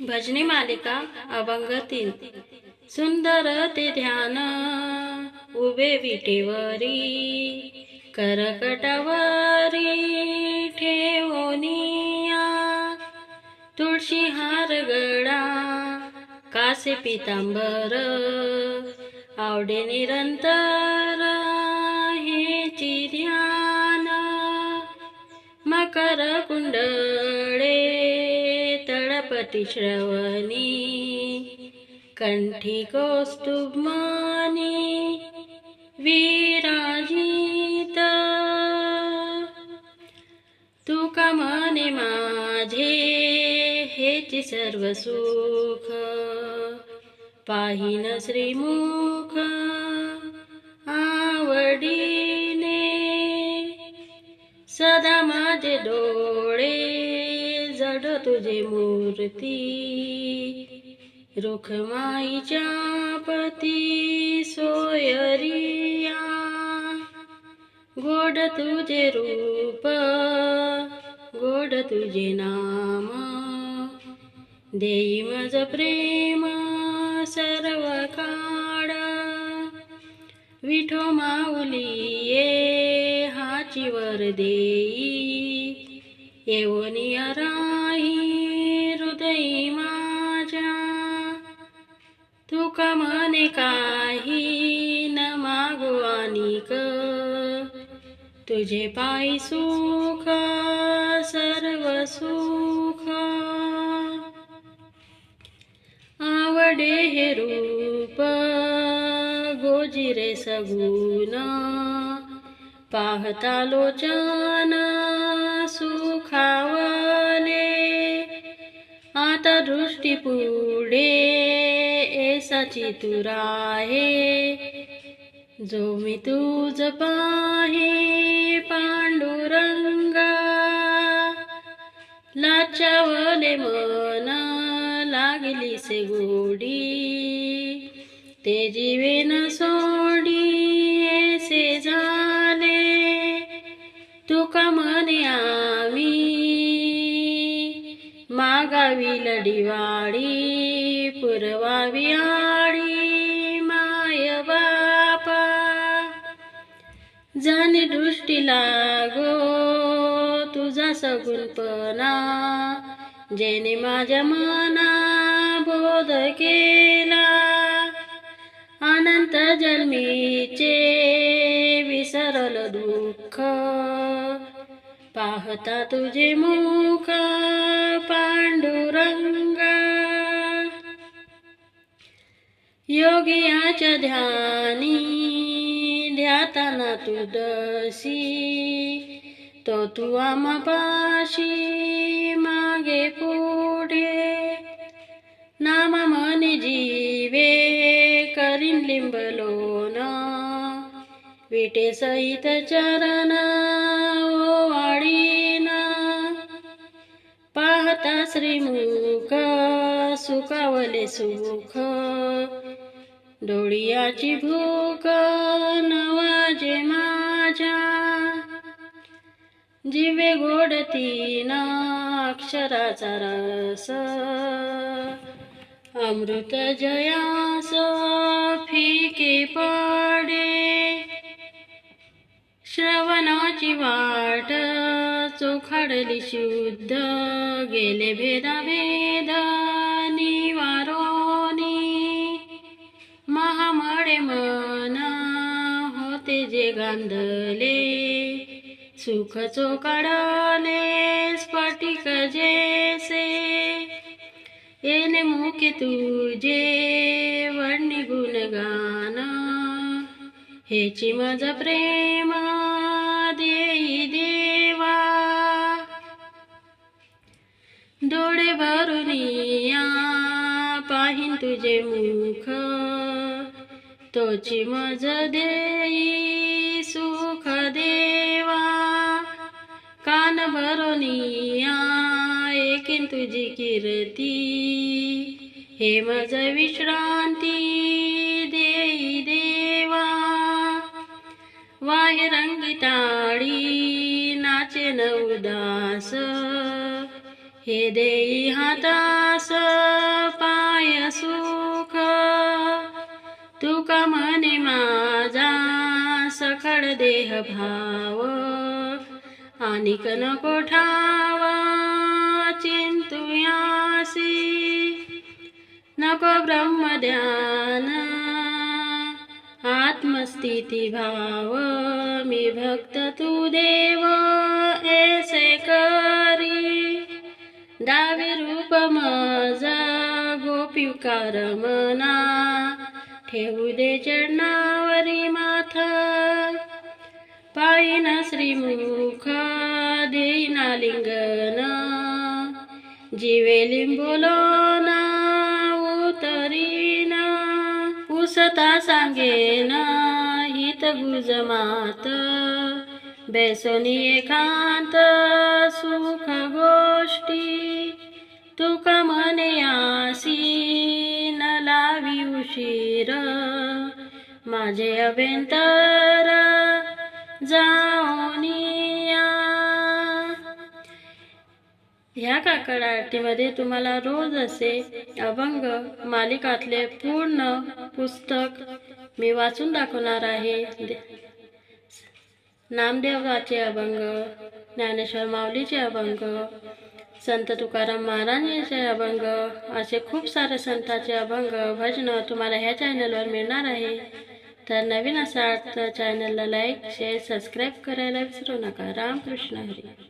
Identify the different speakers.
Speaker 1: भजनी मालिका अभंग तीन. सुंदर ते ध्यान उभे विटेवरी करकटावरी ठेवनिया तुळशी हार गडा कासे पितांबर आवडे निरंतर हे ध्यान. मकर कुंडळे श्रवणी कंठी कौस्तुभमानी विराजित। तुका मने माझे? हेची सर्व सुख। पाहिन श्रीमुख आवडीने। सदा माझे डो जड तुझे मूर्ती रुखमाईच्या पती सोयरिया गोड तुझे रूप गोड तुझे नाम. देई मज प्रेम सर्व काळ विठो माऊलिये हाची वर देई. येवनी राही हृदयी माझ्या. तुका म्हणे काही न मागो अनिक तुझे पायी सुख सर्व सुख. आवडे हे रूप गोजिरे सगुना पाहता लोचना सुखावले आता दृष्टी पुढे एसाची तुराहे. जो मी तुझ पाहे पांडुरंगा. लाचावले मन लागली से गोडी. ते जीवे दिवाळी पुरवा पुरवावी माय बापा. जाणे दृष्टी लागो तुझा सगुणपणा. जेने माझ्या मना बोध केला अनंत जन्मीचे पाहता तुझे मुख पांडुरंगा. योगियाच्या ध्यानी ध्याताना तुदसी तो तू आमापाशी मागे पुढे. नामा मने जीवे करीन लिंबलो विटे सहित चरणा वाडीन पाहता श्रीमुख सुखावले सुख. डोळियाची भूक नवाजे माझ्या. जिवे गोडतीन अक्षराचा रस. अमृत जयास फिके पाडे. श्रवणाची वाट चोखाडली शुद्ध गेले भेदाभेद निवारोनी. महामळे मन होते जे गांधले सुख चोकाडले स्फटिक जेसे. येणे मुखे तुझे वर्णी गुणगान हेची माझा प्रेमा तुझे मुख तोची मज देई सुख देवा. कान भरोनिया एकीन तुझी कीर्ती. हे मज विश्रांती देई देवा. वाहे रंगी ताळी नाचे न उदास हे देई हातास. सुख तुका मने माझा सखड देह भाव. आणि नको ठावा चिंतुयासी नको ब्रह्मध्यान आत्मस्थिती भाव. मी भक्त तू देव एस गोपिकार ठेवू दे चरणावरी माथा. पायीन श्रीमुख देईना लिंगन. जीवे लिंबोलोना उतरीना. उसता सांगेना हित गुजमात बेसोनी एकांत सुख गोष्टी. तुका म्हणे आसी न लावी उशीर. माझे अभ्यंतर जाऊनिया ह्या काकड आरतीमध्ये तुम्हाला रोज असे अभंग मालिकातले पूर्ण पुस्तक मी वाचून दाखवणार आहे. दे- नामदेवाचे अभंग ज्ञानेश्वर माऊलीचे अभंग संत तुकाराम महाराजांचे अभंग. असे खूप सारे संतांचे अभंग भजनं तुम्हाला ह्या चॅनलवर मिळणार आहे. तर नवीन असा तर चॅनलला लाईक शेअर सबस्क्राईब करायला विसरू नका. रामकृष्ण हरी.